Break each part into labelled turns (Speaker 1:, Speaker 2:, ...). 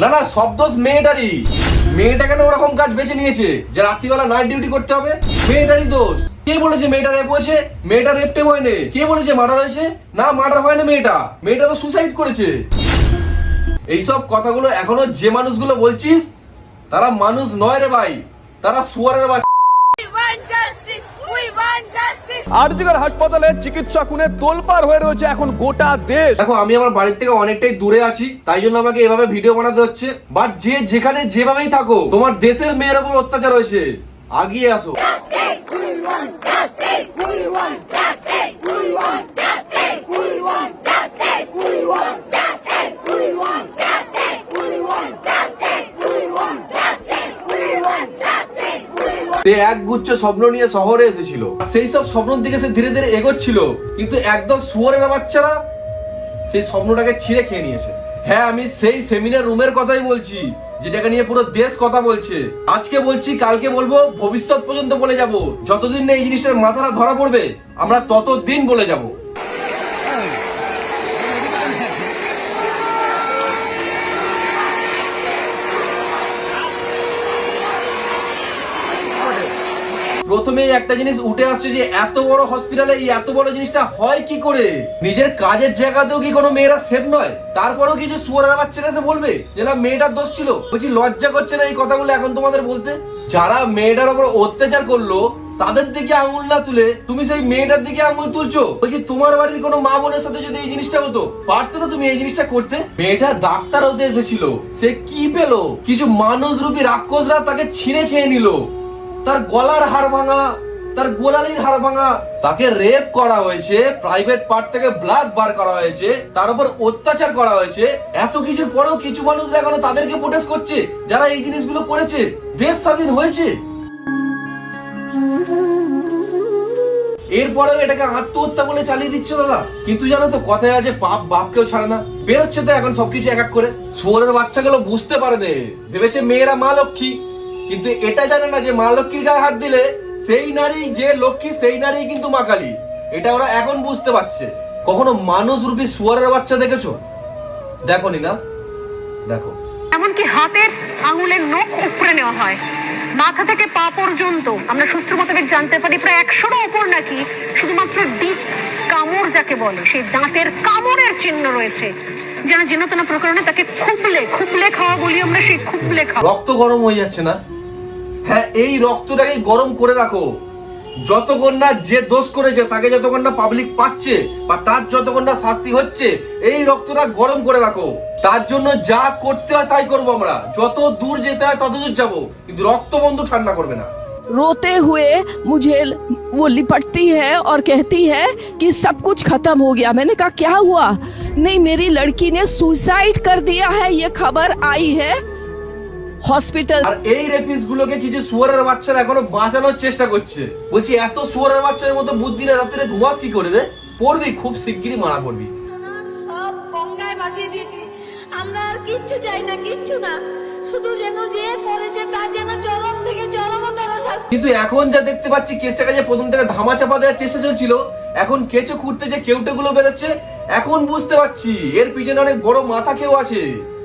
Speaker 1: না না, সব দোষ মেয়েটারই। মেয়েটা কেন ওরকম কাজ বেছে নিয়েছে, যে রাত্রিবেলা নাইট ডিউটি করতে হবে। মেয়েটারই দোষ। কে বলেছে মেয়েটা রেপ হয়েছে? মেয়েটা রেপটে হয়নি। কে বলেছে মার্ডার হয়েছে? না মার্ডার হয় না মেয়েটা। মেয়েটা তো সুসাইড করেছে। এইসব কথাগুলো এখনও যে মানুষগুলো বলছিস, তারা মানুষ নয় রে ভাই। তারা সুয়ারের বা
Speaker 2: আরজিগর হাসপাতালে চিকিৎসা খুনে তোলপার হয়ে রয়েছে এখন গোটা দেশ।
Speaker 1: দেখো, আমি আমার বাড়ির থেকে অনেকটাই দূরে আছি, তাই জন্য আমাকে এভাবে ভিডিও বানাতে হচ্ছে। বাট যে যেখানে যেভাবেই থাকো, তোমার দেশের মেয়ের উপর অত্যাচার হয়েছে। আগিয়ে আসো। সে একগুচ্ছ স্বপ্ন নিয়ে শহরে এসেছিল। সেই সব স্বপ্নের দিকে সে ধীরে ধীরে এগোচ্ছিল। কিন্তু একদম শুয়ারের বাচ্চারা সেই স্বপ্নটাকে ছিঁড়ে খেয়ে নিয়েছে। হ্যাঁ আমি সেই সেমিনার রুমের কথাই বলছি, যেটাকে নিয়ে পুরো দেশ কথা বলছে। আজকে বলছি, কালকে বলব, ভবিষ্যৎ পর্যন্ত বলে যাব। যতদিন না এই জিনিসটার মাথাটা ধরা পড়বে, আমরা ততদিন বলে যাব। প্রথমে একটা জিনিস উঠে আসছে যে এত বড় হসপিটালে এই এত বড় জিনিসটা হয় কি করে? নিজের কাজের জায়গাতেও কি কোনো মেয়েরা সেফ নয়? তারপরেও কি যে সুয়ারের বাচ্চারা এসে বলবে যে, না, মেয়েটার দোষ ছিল? বলছি, লজ্জা করছে না এই কথাগুলো এখন তোমাদের বলতে? যারা মেয়েটার উপর অত্যাচার করল, তাদের দিকে আঙুল না তুলে তুমি সেই মেয়েটার দিকে আঙুল তুলছো? বলছি, তোমার বাড়ির কোনো মা বোনের সাথে যদি এই জিনিসটা হতো, পারতে তুমি এই জিনিসটা করতে? মেয়েটা ডাক্তার হতে এসেছিল। সে কি পেল? কিছু মানুষ রূপী রাক্ষসরা তাকে ছিঁড়ে খেয়ে নিল। তার গলার হাড় ভাঙা, তার গোলালির হাড় ভাঙা, তাকে রেপ করা হয়েছে প্রাইভেট পার্ট থেকে ব্লাড বার করা হয়েছে, তার উপর অত্যাচার করা হয়েছে। এত কিছুর পরেও কিছু মানুষ এখনও তাদেরকে প্রোটেস্ট করছে, যারা এই জিনিসগুলো করেছে। দেশ স্বাধীন হয়েছে। এরপরেও এটাকে আত্মহত্যা বলে চালিয়ে দিচ্ছে দাদা। কিন্তু জানো তো, কথায় আছে পাপ বাপকেও ছাড়ে না। বেরোচ্ছে তো এখন সবকিছু এক এক করে। শুয়োরের বাচ্চাগুলো বুঝতে পারে ভেবেছে মেয়েরা মা লক্ষ্মী। কিন্তু এটা জানে না যে মা লক্ষ্মীর গায়ে হাত দিলে সেই নারী যে লক্ষ্মী সেই নারী কিন্তু মা কালী। এটা ওরা এখন বুঝতে পারছে। কখনো মানুষ রূপী শুয়ারের বাচ্চা দেখেছ? দেখোনি না দেখো।
Speaker 3: এমনকি হাতের আঙুলের নখ উপড়ে নেওয়া হয়। মাথা থেকে পা পর্যন্ত। আমরা সূত্র মোতাবেক জানতে পারি প্রায় একশোরও ওপর নাকি শুধুমাত্র ডিপ কামড় যাকে বলে সেই দাঁতের কামড়ের চিহ্ন রয়েছে। যেন যেন প্রকরণে তাকে খুবলে খুবলে খাওয়া বলি আমরা সেই খুবলে খাওয়া
Speaker 1: রক্ত গরম হয়ে যাচ্ছে না? হ্যাঁ এই রক্তটাকে গরম করে রাখো যতক্ষণ না যে দোষ করেছে তাকে যতক্ষণ না পাবলিক পাচ্ছে বা তার যতক্ষণ না শাস্তি হচ্ছে এই রক্তটা গরম করে রাখো তার জন্য যা করতে হয় তাই করবো আমরা যত দূর যেতে হয় তত দূর যাবো কিন্তু রক্ত বন্ধু ঠান্ডা করবে না
Speaker 4: रोते हुए मुझे वो लिपटती है और कहती है कि सब कुछ खत्म हो गया मैंने कहा क्या हुआ नहीं मेरी लड़की ने सुसाइड कर दिया है ये खबर आई है হসপিটাল।
Speaker 1: আর এই রেপিস গুলোকে কিছু সুয়ারের বাচ্চারা এখনও বাঁচানোর চেষ্টা করছে? বলছি এত সুয়ারের বাচ্চার মতো বুদ্ধি না রাত্রে ঘুমাস কি করে রে? পড়বি খুব শিগগিরই মারা পড়বি।
Speaker 5: সব গঙ্গায় ভাসিয়ে দিয়েছি। আমরা আর কিচ্ছু চাই না কিচ্ছু না। শুধু যেন যে করেছে তার যেন চরম থেকে চরমতর শাস্তি।
Speaker 1: কিন্তু এখন যা দেখতে পাচ্ছি কেসটাকে যে প্রথম থেকে ধামা চাপা দেওয়ার চেষ্টা চলছিল এখন কেঁচো খুঁড়তে যে কেউটেগুলো বেরোচ্ছে এখন বুঝতে পারছি এর পিছনে অনেক বড় মাথা কেউ আছে।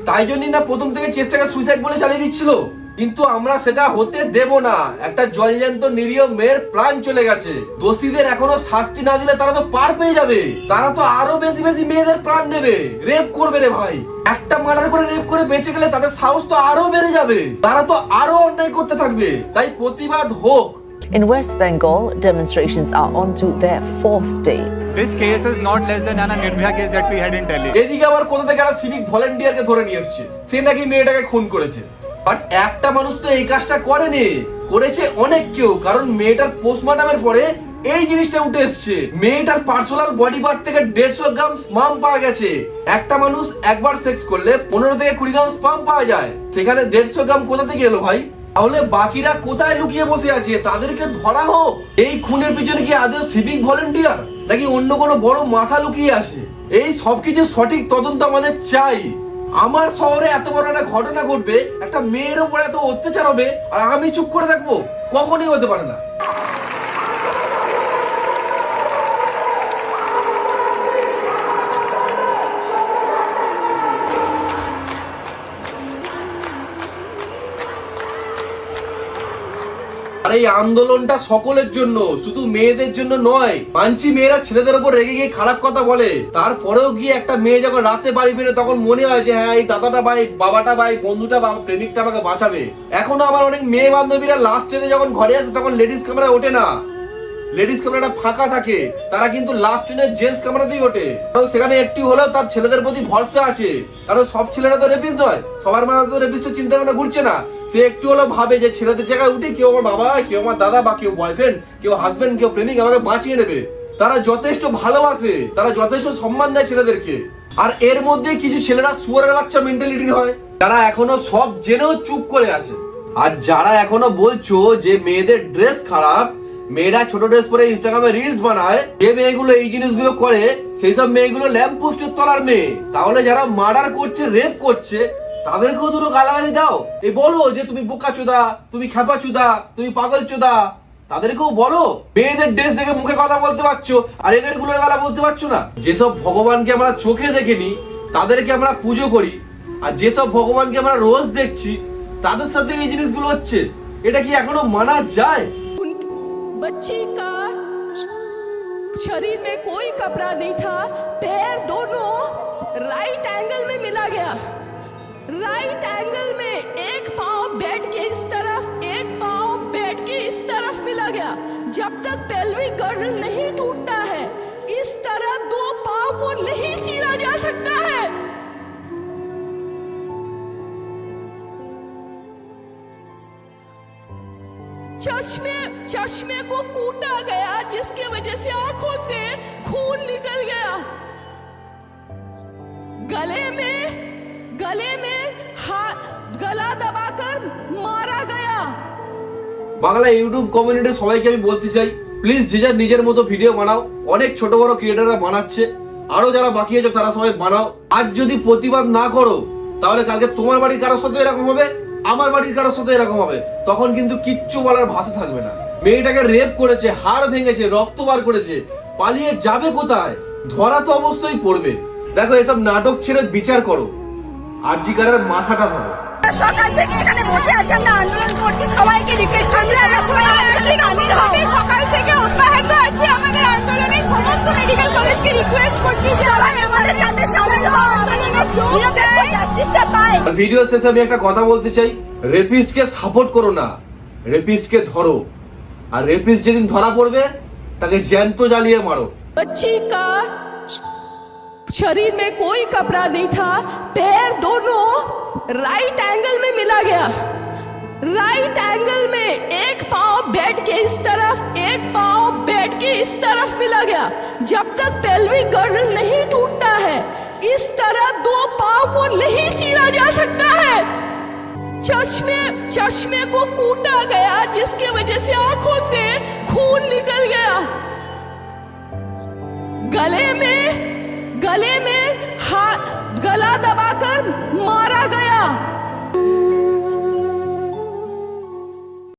Speaker 1: তাই জন্যই না প্রথম থেকে কেসটাকে সুইসাইড বলে চালিয়ে দিচ্ছিল। কিন্তু আমরা সেটা হতে দেব না। একটা জলজান্ত নিরীহ মেয়ের প্রাণ চলে গেছে। দোষীদের এখনও শাস্তি না দিলে তারা তো পার পেয়ে যাবে। তারা তো আরও বেশি বেশি মেয়েদের প্রাণ নেবে রেপ করবে রে ভাই। একটা মার্ডার করে রেপ করে বেঁচে গেলে তাদের সাহস তো আরও বেড়ে যাবে। তারা তো আরও অন্যায় করতে থাকবে। তাই প্রতিবাদ হোক।
Speaker 6: In West Bengal, demonstrations are on to their fourth day.
Speaker 7: This case is not less than an Nirbhaya case that we had in Delhi.
Speaker 1: এদিকে আবার কোথা থেকে একটা সিভিক ভলেন্টিয়ারকে ধরে নিয়ে এসছে? সে নাকি মেয়েটাকে খুন করেছে। বাট একটা মানুষ তো এই কাজটা করেনি। করেছে অনেক কেউ কারণ মেয়েটার পোস্টমর্টমের পরে এই জিনিসটা উঠে এসছে। মেয়েটার পার্সোনাল বডি পার্ট থেকে দেড়শো গ্রাম স্পাম পাওয়া গেছে। একটা মানুষ একবার সেক্স করলে পনেরো থেকে কুড়ি গ্রাম স্পাম পাওয়া যায়। সেখানে দেড়শো গ্রাম কোথা থেকে এলো ভাই? তাহলে বাকিরা কোথায় লুকিয়ে বসে আছে? তাদেরকে ধরা হোক। এই খুনের পিছনে কি আদৌ সিভিক ভলেন্টিয়ার নাকি অন্য কোনো বড় মাথা লুকিয়ে আছে? এই সবকিছু সঠিক তদন্ত আমাদের চাই। আমার শহরে এত বড় একটা ঘটনা ঘটবে, একটা মেয়ের উপর এত অত্যাচার হবে, আর আমি চুপ করে থাকব, কখনই হতে পারে না। আর, এই আন্দোলনটা সকলের জন্য, শুধু মেয়েদের জন্য নয়। মানছি মেয়েরা ছেলেদের উপর রেগে গিয়ে খারাপ কথা বলে। তারপরেও গিয়ে একটা মেয়ে যখন রাতে বাড়ি ফিরে, তখন মনে হয় যে হ্যাঁ এই দাদাটা ভাই, বাবাটা ভাই, বন্ধুটা বা প্রেমিকটা আমাকে বাঁচাবে। এখনও আমার অনেক মেয়ে বান্ধবীরা লাস্ট ট্রেনে যখন ঘরে আসে, তখন লেডিস ক্যামেরা ওঠে না। লেডিস ক্যামেরাটা ফাঁকা থাকে, তারা কিন্তু লাস্ট ট্রেনের জেন্টস ক্যামেরাতেই ওঠে। কারণ সেখানে একটু হলেও তার ছেলেদের প্রতি ভরসা আছে। কারণ সব ছেলেরা তো রেপিস নয়, সবার মাথা তো রেপিসের চিন্তা ভাবনা ঘুরছে না। সে একটু হলেও ভাবে যে ছেলেদের জায়গায় উঠে কেউ আমার বাবা, কেউ আমার দাদা বা কেউ বয়ফ্রেন্ড কেউ হাজবেন্ড কেউ প্রেমিক আমাকে বাঁচিয়ে নেবে। তারা যথেষ্ট ভালোবাসে, তারা যথেষ্ট সম্মান দেয় ছেলেদেরকে। আর এর মধ্যে কিছু ছেলেরা সুয়ারের বাচ্চা মেন্টালিটির হয় তারা এখনও সব জেনেও চুপ করে আছে। আর যারা এখনও বলছো যে মেয়েদের ড্রেস খারাপ মেয়েরা ছোট ড্রেস পরে ইনস্টাগ্রামে রিলস বানায়, যে মেয়েগুলো এই জিনিসগুলো করে, সেই সব মেয়েগুলো ল্যাম্প পোস্টের তলার মেয়ে। তাহলে যারা মার্ডার করছে রেপ করছে, তাদেরকেও দুটো গালাগালি দাও। এই বলো যে তুমি বোকা চোদা তুমি খেপা চুদা তুমি পাগল চোদা তাদেরকেও বলো। মেয়েদের ড্রেস দেখে মুখে কথা বলতে পারছ, আর এদেরগুলোর বেলা বলতে পারছ না। যেসব ভগবানকে আমরা চোখে দেখিনি, তাদেরকে আমরা পুজো করি। আর যেসব ভগবানকে আমরা রোজ দেখছি, তাদের সাথে এই জিনিসগুলো হচ্ছে। এটা কি এখনও মানা যায়?
Speaker 4: बच्ची का शरीर में कोई कपड़ा नहीं था। पैर दोनों राइट एंगल में मिला गया। राइट एंगल में एक पाव बेड के इस तरफ़, एक पाव बेड के इस तरफ़ मिला गया। जब तक पेल्विक गर्डल नहीं टूटता चश्मे चश्मे को कूटा गया जिसकी वजह से आंखों से खून निकल गया गले में गले में हाथ गला दबाकर मारा गया
Speaker 1: বাংলা ইউটিউব কমিউনিটির সবাইকে আমি বলতে চাই প্লিজ যে যার নিজের মতো ভিডিও বানাও অনেক ছোট বড় ক্রিয়েটাররা বানাচ্ছে আরো যারা বাকি আছে তারা সবাই বানাও আজ যদি প্রতিবাদ না করো তাহলে কালকে তোমার বাড়ির কারোর সাথে এরকম হবে আমার বাড়ির কারোর সাথে এরকম হবে। তখন কিন্তু কিচ্ছু বলার ভাষা থাকবে না। মেয়েটাকে রেপ করেছে, হাড় ভেঙেছে, রক্ত বার করেছে, পালিয়ে যাবে কোথায়? ধরা তো অবশ্যই পড়বে। দেখো, এসব নাটক ছেড়ে বিচার করো। আর্জিকারের মাথাটা ধরো।
Speaker 5: সকাল থেকে এখানে বসে আছি আমরা আন্দোলন করছি সবাইকে রিকোয়েস্ট করছি আমরা সবাই আন্দোলনে সামিল হবে সকাল থেকে অব্যাহত আছি আমাদের আন্দোলনে সমস্ত মেডিকেল কলেজকে রিকোয়েস্ট করছি যে সবাই আমাদের সাথে সামিল হও আন্দোলনে যোগ দেয় জাস্টিসটা পায়
Speaker 1: আর ভিডিও শেষে আমি একটা কথা বলতে চাই রেপিস্টকে সাপোর্ট করো না রেপিস্টকে ধরো আর রেপিস্ট যেদিন ধরা পড়বে তাকে জ্যান্ত জ্বালিয়ে মারো
Speaker 4: बच्ची का शरीर में कोई कपड़ा नहीं था पैर दोनों राइट एंगल में मिला गया। राइट एंगल में एक पाव बेड के इस तरफ़, एक पाव बेड के इस तरफ़ मिला गया। जब तक पेल्विक गर्ल नहीं टूटता है, इस तरह दो पाव को नहीं चीरा जा सकता है। चश्मे चश्मे को कूटा गया, जिसकी वजह से आँखों से खून निकल गया। गले में गले में हाथ, गला दबाकर मारा